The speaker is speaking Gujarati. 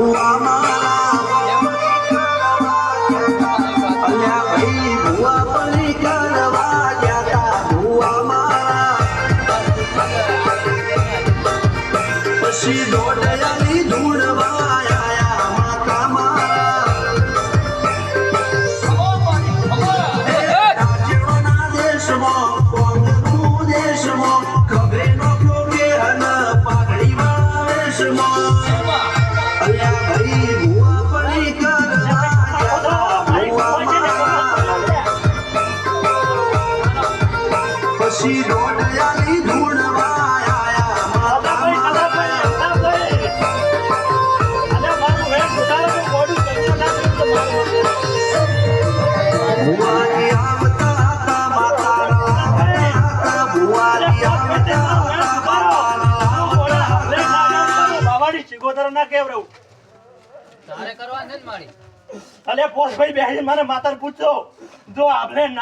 ભુવા મારા અલ્યા ભાઈ ભુવા પલી કરવા ગયા તા ભુવા મારા પછી દોડયાલી ધૂળવા આયા માતા પછી દોડયાલી ધૂળવા આયા માતા ભુવાજી આવતા હતા હતા ભુવાજી આવતા. શિગોતર ના કેવ રહું તારે કરવા ને મારી. અલે પોસ ભાઈ બેસી મને માતર પૂછો જો આપણે